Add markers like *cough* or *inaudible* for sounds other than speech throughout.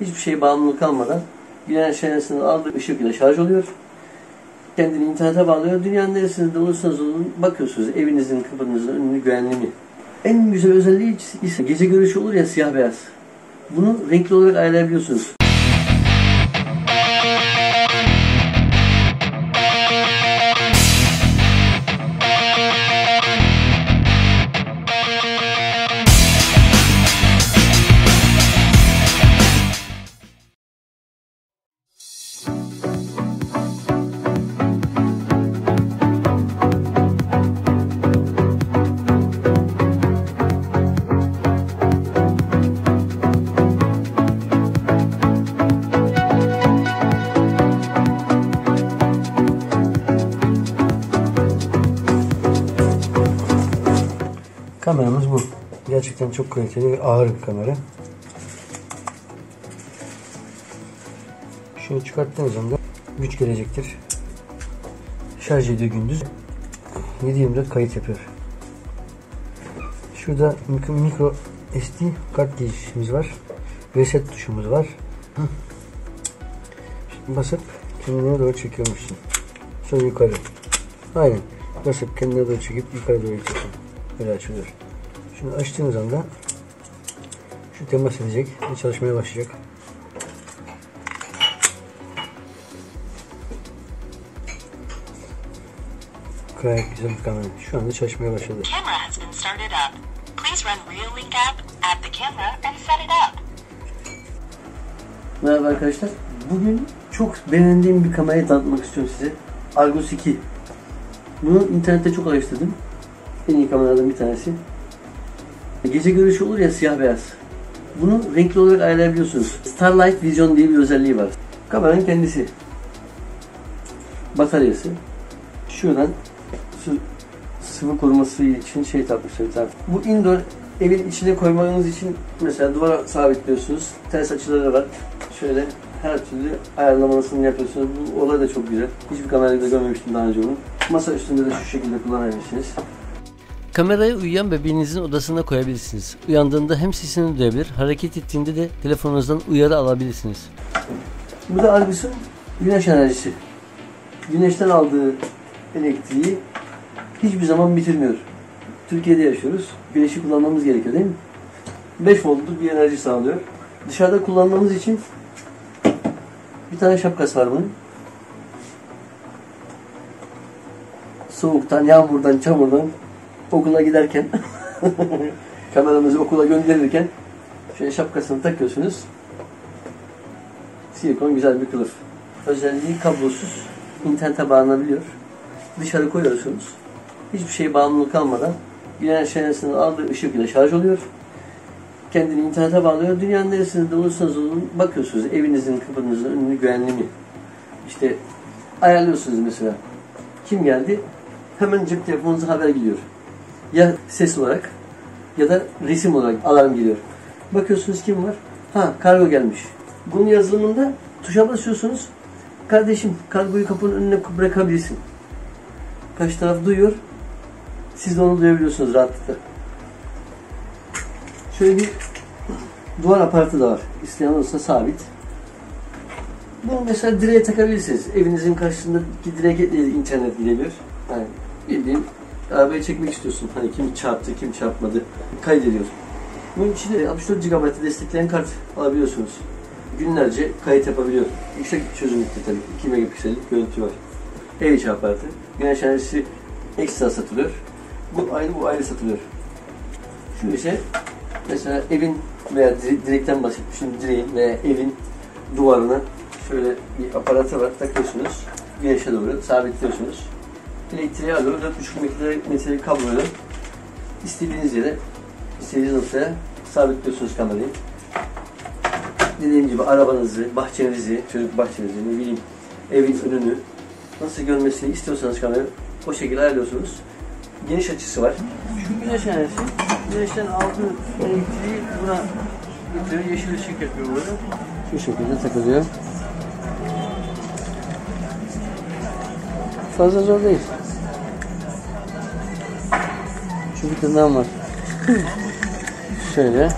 Hiçbir şeye bağımlılık kalmadan güneş enerjisini aldığı ışık ile şarj oluyor. Kendini internete bağlıyor. Dünyanın neresinde olursanız olun bakıyorsunuz evinizin, kapınızın önünü güvenli mi? En güzel özelliği ise gece görüşü olur ya siyah beyaz. Bunu renkli olarak ayarlayabiliyorsunuz. Kameramız bu. Gerçekten çok kaliteli ve ağır bir kamera. Şunu çıkarttığınız anda güç gelecektir. Şarj ediyor gündüz. 7-24 kayıt yapıyor. Şurada mikro SD kart girişimiz var. Reset tuşumuz var. Şimdi basıp kendine doğru çekiyormuşsun. Sonra yukarı. Aynen. Basıp kendine doğru çekip yukarı doğru çekiyorsun. Böyle açılıyor. Şunu açtığınız anda şu temas edecek ve çalışmaya başlayacak. Gayet güzel bir kamera. Şu anda çalışmaya başladı. Merhaba arkadaşlar. Bugün çok beğendiğim bir kamerayı tanıtmak istiyorum size. Argus 2. Bunu internette çok araştırdım. En iyi kameralardan bir tanesi. Gece görüşü olur ya siyah beyaz. Bunu renkli olarak ayarlayabiliyorsunuz. Starlight Vision diye bir özelliği var. Kameranın kendisi. Bataryası. Şuradan sıvı koruması için şey takmışlar. Bu indoor evin içine koymanız için mesela duvara sabitliyorsunuz. Ters açıları var. Şöyle her türlü ayarlamasını yapıyorsunuz. Bu olay da çok güzel. Hiçbir kamerada görmemiştim daha önce bunu. Masa üstünde de şu şekilde kullanabilirsiniz. Kamerayı uyuyan bebeğinizin odasına koyabilirsiniz. Uyandığında hem sesini duyabilir, hareket ettiğinde de telefonunuzdan uyarı alabilirsiniz. Bu da Argus'un güneş enerjisi. Güneşten aldığı elektriği hiçbir zaman bitirmiyor. Türkiye'de yaşıyoruz. Güneşi kullanmamız gerekiyor değil mi? 5 voltluk bir enerji sağlıyor. Dışarıda kullanmamız için bir tane şapkası var bunun. Soğuktan, yağmurdan, çamurdan okula giderken *laughs* kameramızı okula gönderirken şöyle şapkasını takıyorsunuz. Silikon güzel bir kılıf. Özelliği kablosuz. internete bağlanabiliyor. Dışarı koyuyorsunuz. Hiçbir şeye bağımlılık kalmadan güneş enerjisini aldığı ışık ile şarj oluyor. Kendini internete bağlıyor. Dünyanın neresinde olursanız olun bakıyorsunuz evinizin kapınızın önünü güvenli mi? İşte ayarlıyorsunuz mesela. Kim geldi? Hemen cep telefonunuza haber gidiyor. Ya ses olarak ya da resim olarak alarm geliyor. Bakıyorsunuz kim var? Ha kargo gelmiş. Bunun yazılımında tuşa basıyorsunuz. Kardeşim kargoyu kapının önüne bırakabilirsin. Karşı taraf duyuyor. Siz de onu duyabiliyorsunuz rahatlıkla. Şöyle bir duvar aparatı da var. İsteyen olursa sabit. Bunu mesela direğe takabilirsiniz. Evinizin karşısındaki direğe internet gidebilir. Yani bildiğin arabayı çekmek istiyorsun. Hani kim çarptı, kim çarpmadı kaydediyorsun. Bunun içinde 64 GB'ı destekleyen kart alabiliyorsunuz. Günlerce kayıt yapabiliyor. Yüksek çözünürlükte tabii. 2 megapiksellik görüntü var. Ev içi aparatı. Güneş enerjisi ekstra satılıyor. Bu ayrı, bu ayrı satılıyor. Şu ise mesela evin veya direkten bahsetmişim direğin veya evin duvarına şöyle bir aparatı var takıyorsunuz. Güneşe doğru sabitliyorsunuz. Elektriği alıyor. 4,5 metre, metrelik kabloyla istediğiniz yere, istediğiniz noktaya sabitliyorsunuz kamerayı. Dediğim gibi arabanızı, bahçenizi, çocuk bahçenizi, ne bileyim evin önünü nasıl görmesini istiyorsanız kamerayı o şekilde ayarlıyorsunuz. Geniş açısı var. Şu güneş enerjisi, güneşten aldığı elektriği buna getiriyor. Yeşil ışık yapıyor burada. Şu şekilde takılıyor. Fazla zor değil. Bir tırnağım var. Şöyle.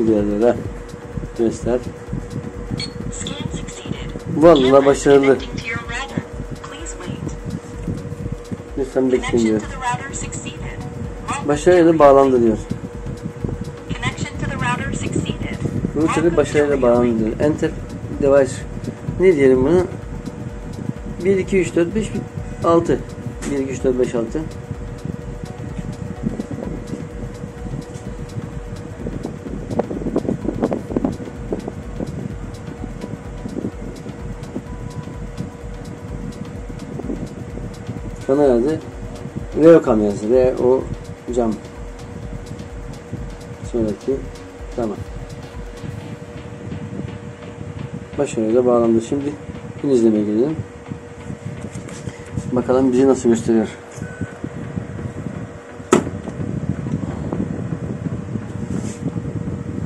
Şu yerlere göster. Vallahi başarılı. Lütfen bekleyin diyor. Başarıyla bağlandı diyor. Router'ı başarıyla bağlandı diyor. Enter device. Ne diyelim buna? 1, 2, 3, 4, 5, 6. 1, 2, 3, 4, 5, 6. Şu an herhalde Reocam yazdı. Re o cam. Sonraki tamam. Başarıyla bağlandı. Şimdi yine izlemeye gidelim. Bakalım bizi nasıl gösteriyor.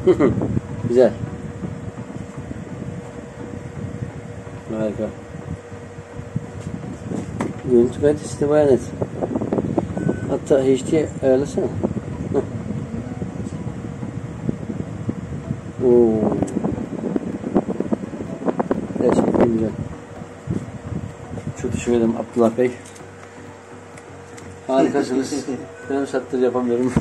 *laughs* Güzel. Görüntü kalitesi de bayağı net. Hatta HD ayarlasana. Oo. Gerçekten güzel. Çok teşekkür ederim Abdullah Bey. Harikasınız. *laughs* ben sattır yapamıyorum.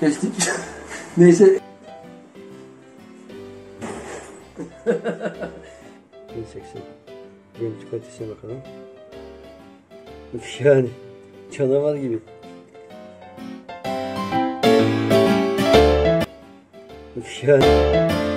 Geçtik. *laughs* Neyse. seksen. Görüntü kalitesine bakalım. Yani. Canavar gibi. Yani.